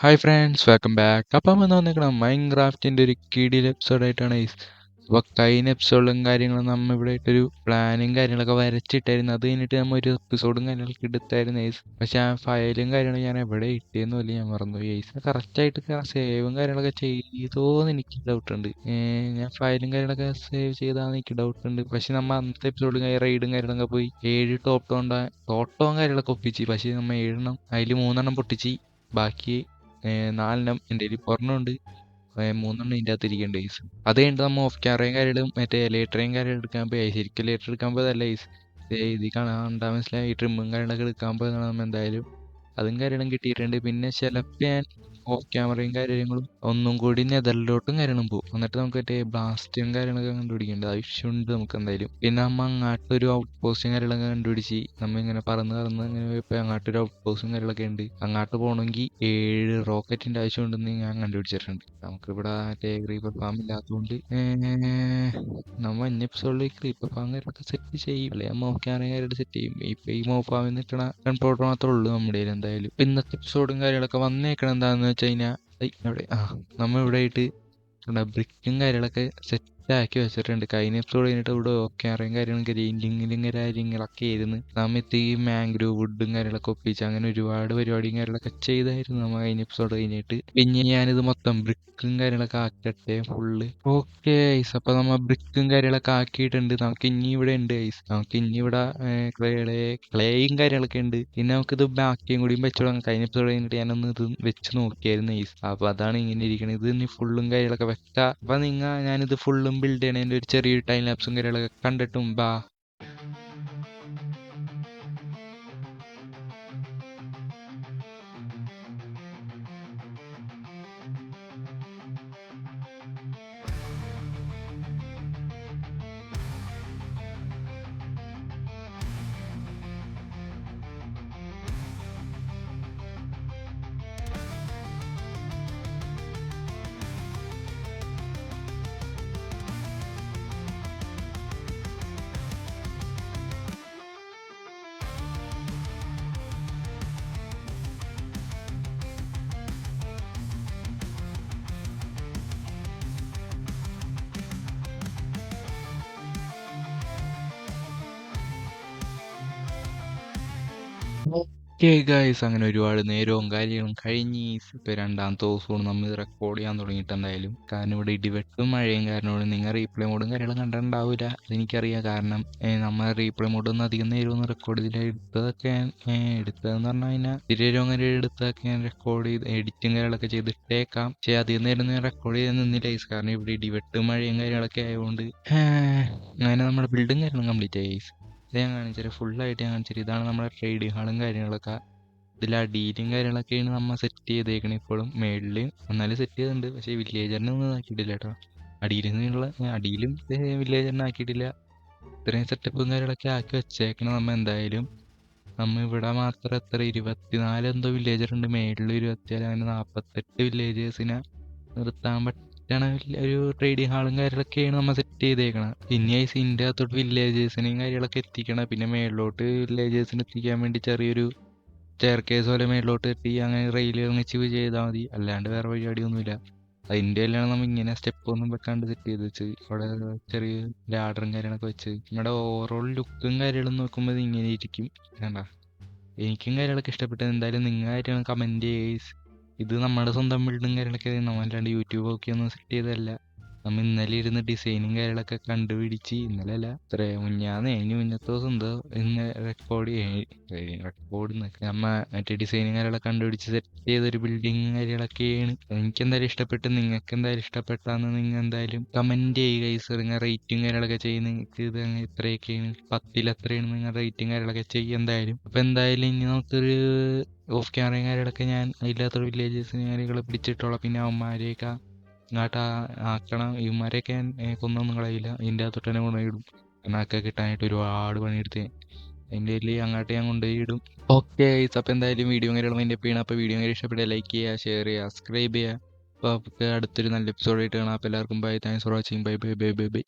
Hi friends welcome back അപ്പം എന്ന് mind ക്രാഫ്റ്റിന്റെ ഒരു കിടിൽ എപ്പിസോഡായിട്ടാണ് അപ്പോൾ കഴിഞ്ഞ എപ്പിസോഡും കാര്യങ്ങളും നമ്മൾ ഇവിടെ ഒരു പ്ലാനും കാര്യങ്ങളൊക്കെ വരച്ചിട്ടായിരുന്നു. അത് കഴിഞ്ഞിട്ട് നമ്മൾ ഒരു എപ്പിസോഡും കാര്യങ്ങളൊക്കെ എടുത്തായിരുന്നു ഐസ് പക്ഷേ ആ ഫയലും കാര്യങ്ങളും ഞാൻ എവിടെ ഇട്ടേന്ന് പോലും ഞാൻ മറന്നു ഐസ് കറക്റ്റായിട്ട് സേവും കാര്യങ്ങളൊക്കെ ചെയ്തോന്ന് എനിക്ക് ഡൗട്ട് ഉണ്ട്. ഞാൻ ഫയലും കാര്യങ്ങളൊക്കെ സേവ് ചെയ്താന്ന് എനിക്ക് ഡൗട്ട് ഉണ്ട്. പക്ഷെ നമ്മൾ അന്നത്തെ എപ്പിസോഡും റൈഡും കാര്യങ്ങളൊക്കെ പോയി. ഏഴ് ടോപ്പ് ടോണ്ട ടോട്ടവും കാര്യങ്ങളൊക്കെ ഒപ്പിച്ച്. പക്ഷേ നമ്മൾ ഏഴെണ്ണം അതിൽ മൂന്നെണ്ണം പൊട്ടിച്ച്. ബാക്കി നാലെണ്ണം എന്റെ കയ്യിൽ ഒരെണ്ണമുണ്ട്. മൂന്നെണ്ണം ഇതിന്റെ അകത്ത് ഇരിക്കുന്നുണ്ട് ഗൈസ് അത് കഴിഞ്ഞിട്ട് നമ്മൾ ഓഫ് ക്യാമറയും കാര്യങ്ങളും മറ്റേ ലേറ്ററേയും കാര്യങ്ങളും എടുക്കാൻ പോയി. ശരിക്കും ലേറ്റർ എടുക്കാൻ പോയതല്ല ഗൈസ് ഇത് കാണാൻ മനസ്സിലായി. ഈ ട്രിമ്മും കാര്യങ്ങളൊക്കെ എടുക്കാൻ പോയതാണ് നമ്മൾ എന്തായാലും. അതും കാര്യങ്ങളും കിട്ടിയിട്ടുണ്ട്. പിന്നെ ചിലപ്പോൾ ഞാൻ ക്യാമറയും കാര്യങ്ങളും ഒന്നും കൂടി നെതറിലോട്ടും കാര്യങ്ങളും പോകും എന്നിട്ട് നമുക്ക് മറ്റേ ബ്ലാസ്റ്റും കാര്യങ്ങളൊക്കെ കണ്ടുപിടിക്കേണ്ടത് ആവശ്യമുണ്ട് നമുക്ക് എന്തായാലും. പിന്നെ നമ്മ അങ്ങാട്ടൊരു ഔട്ട് പോസ്റ്റും കാര്യങ്ങളൊക്കെ കണ്ടുപിടിച്ച് നമ്മ ഇങ്ങനെ പറന്ന് പറന്ന് ഇങ്ങനെ ഇപ്പോൾ അങ്ങാട്ടൊരു ഔട്ട് പോസ്റ്റും കാര്യങ്ങളൊക്കെ ഉണ്ട്. അങ്ങോട്ട് പോകണമെങ്കിൽ ഏഴ് റോക്കറ്റിന്റെ ആവശ്യമുണ്ടെന്ന് ഞാൻ കണ്ടുപിടിച്ചിട്ടുണ്ട്. നമുക്കിവിടെ മറ്റേ ക്രീപ്പർ ഫാം ഇല്ലാത്തതുകൊണ്ട് നമ്മ അന്യ എപ്പിസോഡിൽ ക്രീപ്പർ ഫാം കാര്യങ്ങളൊക്കെ സെറ്റ് ചെയ്യും. അല്ലെങ്കിൽ ക്യാമറ കാര്യമായിട്ട് സെറ്റ് ചെയ്യും. ഇപ്പം ഈ മോ ഫാമിൽ നിന്ന് കിട്ടണ കൺട്രോളർ മാത്രമേ ഉള്ളൂ നമ്മുടെ എന്തായാലും. ഇന്നത്തെ എപ്പിസോഡും കാര്യങ്ങളൊക്കെ വന്നേക്കണം എന്താണെന്ന് വെച്ച് കഴിഞ്ഞാൽ ഇവിടെ ആയിട്ട് ബ്രിക്കും കാര്യങ്ങളൊക്കെ സെറ്റ് ആക്കി വെച്ചിട്ടുണ്ട്. കഴിഞ്ഞ എപ്പിസോഡ് കഴിഞ്ഞിട്ട് ഇവിടെ ക്യാമറയും കാര്യങ്ങളും ഗ്രൈൻഡിങ്ങിലും കാര്യങ്ങളൊക്കെ ആയിരുന്നു സമയത്ത് ഈ മാംഗ്രൂവ് വുഡും കാര്യങ്ങളൊക്കെ ഒപ്പിച്ച് അങ്ങനെ ഒരുപാട് പരിപാടിയും കാര്യങ്ങളൊക്കെ ചെയ്തായിരുന്നു നമ്മൾ കഴിഞ്ഞ എപ്പിസോഡ് കഴിഞ്ഞിട്ട്. പിന്നെ ഞാനിത് മൊത്തം ബ്രിക്കും കാര്യങ്ങളൊക്കെ ആക്കട്ടെ ഫുള്ള് ഓക്കെ ഐസ് അപ്പൊ നമ്മൾ ബ്രിക്കും കാര്യങ്ങളൊക്കെ ആക്കിയിട്ടുണ്ട്. നമുക്ക് ഇനി ഇവിടെ ഉണ്ട് ഐസ് നമുക്ക് ഇനി ഇവിടെ ക്ലേയും കാര്യങ്ങളൊക്കെ ഉണ്ട്. പിന്നെ നമുക്കിത് ബാക്കിയും കൂടിയും വെച്ചോളാം. കഴിഞ്ഞ എപ്പിസോഡ് കഴിഞ്ഞിട്ട് ഞാനൊന്ന് ഇത് വെച്ച് നോക്കിയായിരുന്നു ഐസ് അപ്പൊ അതാണ് ഇങ്ങനെ ഇരിക്കുന്നത് ഇത് ഇനി ഫുള്ളും കാര്യങ്ങളൊക്കെ വെക്കാം. അപ്പൊ നിങ്ങൾ ഞാനിത് ഫുള്ളും ബിൽഡ് ചെയ്യണതിന്റെ ഒരു ചെറിയൊരു ടൈം ലാപ്സും കാര്യങ്ങളൊക്കെ കണ്ടിട്ടും ബാ. ഓക്കെ ഗൈസ് അങ്ങനെ ഒരുപാട് നേരവും കാര്യങ്ങളും കഴിഞ്ഞ് ഇപ്പോൾ രണ്ടാമത്തെ ദിവസമാണ് നമ്മൾ റെക്കോർഡ് ചെയ്യാൻ തുടങ്ങിയിട്ട് എന്തായാലും. കാരണം ഇവിടെ ഇടിവെട്ടും മഴയും കാരണമാണ്. നിങ്ങൾ റീപ്ലേ മോഡും കാര്യങ്ങളും കണ്ടിട്ടുണ്ടാവില്ല. അതെനിക്കറിയാം. കാരണം നമ്മൾ റീപ്ലേ മോഡൊന്നും അധികം നേരമൊന്നും റെക്കോർഡ് ചെയ്തില്ല. എടുത്തതൊക്കെ എടുത്തതെന്ന് പറഞ്ഞു കഴിഞ്ഞാൽ തിരേരും അങ്ങനെ എടുത്തതൊക്കെ ഞാൻ റെക്കോർഡ് ചെയ്ത് എഡിറ്റും കാര്യങ്ങളൊക്കെ ചെയ്തിട്ടേക്കാം. പക്ഷേ അധികം നേരം ഞാൻ റെക്കോർഡ് ചെയ്ത് നിന്നില്ല ഗൈസ് കാരണം ഇവിടെ ഇടിവെട്ടും മഴയും കാര്യങ്ങളൊക്കെ ആയതുകൊണ്ട് അങ്ങനെ നമ്മുടെ ബിൽഡും കാര്യങ്ങളും കംപ്ലീറ്റ് ആയി ഗൈസ് ഇത് ഞാൻ കാണിച്ചുതരാം ഫുള്ളായിട്ട് ഞാൻ കാണിച്ചുതരാം ഇതാണ് നമ്മുടെ ട്രേഡിംഗ് ഹാളും കാര്യങ്ങളൊക്കെ. ഇതിൽ അടിയിലും കാര്യങ്ങളൊക്കെയാണ് നമ്മൾ സെറ്റ് ചെയ്തേക്കണേ ഇപ്പോഴും. മേളിൽ എന്നാലും സെറ്റ് ചെയ്തിട്ടുണ്ട്. പക്ഷേ വില്ലേജറിനെ ഒന്നും ആക്കിയിട്ടില്ല കേട്ടോ. അടിയിൽ നിന്നുള്ള അടിയിലും വില്ലേജറിനെ ആക്കിയിട്ടില്ല. ഇത്രയും സെറ്റപ്പും കാര്യങ്ങളൊക്കെ ആക്കി വെച്ചേക്കണം നമ്മൾ എന്തായാലും. നമ്മൾ ഇവിടെ മാത്രം എത്ര? ഇരുപത്തിനാല് എന്തോ വില്ലേജർ ഉണ്ട്. മേളിൽ ഇരുപത്തിനാല് അങ്ങനെ നാൽപ്പത്തെട്ട് വില്ലേജേഴ്സിനെ നിർത്താൻ പറ്റും ആണ് ഒരു ട്രേഡിംഗ് ഹാളും കാര്യങ്ങളൊക്കെയാണ് നമ്മൾ സെറ്റ് ചെയ്തേക്കണത് പിന്നെ ഈ സിന്റെ അകത്തോട്ട് വില്ലേജേഴ്സിനെയും കാര്യങ്ങളൊക്കെ എത്തിക്കണം. പിന്നെ മേളിലോട്ട് വില്ലേജേഴ്സിന് എത്തിക്കാൻ വേണ്ടി ചെറിയൊരു സ്റ്റെയർ കേസ് പോലെ മേളിലോട്ട് എത്തി അങ്ങനെ റെയിൽ വെച്ച് ചെയ്താൽ മതി. അല്ലാണ്ട് വേറെ പരിപാടിയൊന്നുമില്ല അതിന്റെ എല്ലാം നമ്മൾ ഇങ്ങനെ സ്റ്റെപ്പ് ഒന്നും വെക്കാണ്ട് സെറ്റ് ചെയ്ത് വെച്ച് അവിടെ ചെറിയ ലാഡറും കാര്യങ്ങളൊക്കെ വെച്ച്. നമ്മുടെ ഓവറോൾ ലുക്കും കാര്യങ്ങളും നോക്കുമ്പോൾ ഇങ്ങനെ ഇരിക്കും. വേണ്ട എനിക്കും കാര്യങ്ങളൊക്കെ ഇഷ്ടപ്പെട്ടത്. എന്തായാലും നിങ്ങൾ കമന്റ് ചെയ്യുക ഇത് നമ്മുടെ സ്വന്തം ബിൽഡും കാര്യങ്ങളൊക്കെ നമ്മളല്ലാണ്ട് യൂട്യൂബ് ഒക്കെ ഒന്നും സെറ്റ് ചെയ്തതല്ല. നമ്മൾ ഇന്നലെ ഇരുന്ന് ഡിസൈനും കാര്യങ്ങളൊക്കെ കണ്ടുപിടിച്ച് ഇന്നലെ അല്ല ഇത്ര മുന്നാന്ന് കഴിഞ്ഞ് മുന്നത്തെ ദിവസം എന്തോ ഇന്ന് റെക്കോർഡ് റെക്കോർഡ് നമ്മ മറ്റേ ഡിസൈനും കാര്യങ്ങളൊക്കെ കണ്ടുപിടിച്ച് സെറ്റ് ചെയ്തൊരു ബിൽഡിങ്ങും കാര്യങ്ങളൊക്കെയാണ്. എനിക്ക് എന്തായാലും ഇഷ്ടപ്പെട്ട്. നിങ്ങൾക്ക് എന്തായാലും ഇഷ്ടപ്പെട്ടാന്ന് നിങ്ങൾ എന്തായാലും കമന്റ് ചെയ്യുക ഈ നിങ്ങൾ റേറ്റും കാര്യങ്ങളൊക്കെ ചെയ്യുന്ന ഇത് ഇത്രയൊക്കെയാണ്. പത്തിൽ എത്രയാണ് നിങ്ങൾ റേറ്റും കാര്യങ്ങളൊക്കെ ചെയ്യുക എന്തായാലും. അപ്പോൾ എന്തായാലും ഇനി നമുക്കൊരു ഓഫ് ക്യാമറയും കാര്യങ്ങളൊക്കെ ഞാൻ ഇല്ലാത്തൊരു വില്ലേജസിനെ കാര്യങ്ങൾ പിടിച്ചിട്ടുള്ള പിന്നെ അവന്മാരെയൊക്കെ ഇങ്ങോട്ട് ആക്കണം. ഇവന്മാരെയൊക്കെ കൊന്നൊന്നും കളയില്ല ഇതിന്റെ അകത്തോട്ട് തന്നെ കൊണ്ടുപോയിടും എന്നൊക്കെ കിട്ടാനായിട്ട് ഒരുപാട് പണിയെടുത്ത്. അതിന്റെ പേരിൽ അങ്ങോട്ട് ഞാൻ കൊണ്ടുപോയി ഇടും. ഓക്കെ അപ്പോൾ എന്തായാലും വീഡിയോ കാര്യങ്ങളും എന്റെ അപ്പോൾ വീഡിയോ കാര്യം ഇഷ്ടപ്പെട്ടാൽ ലൈക്ക് ചെയ്യുക ഷെയർ ചെയ്യുക സബ്സ്ക്രൈബ് ചെയ്യുക. അപ്പോൾ അടുത്തൊരു നല്ല എപ്പിസോഡായിട്ട് കാണാം. അപ്പോൾ എല്ലാവർക്കും bye thanks for watching bye bye bye bye bye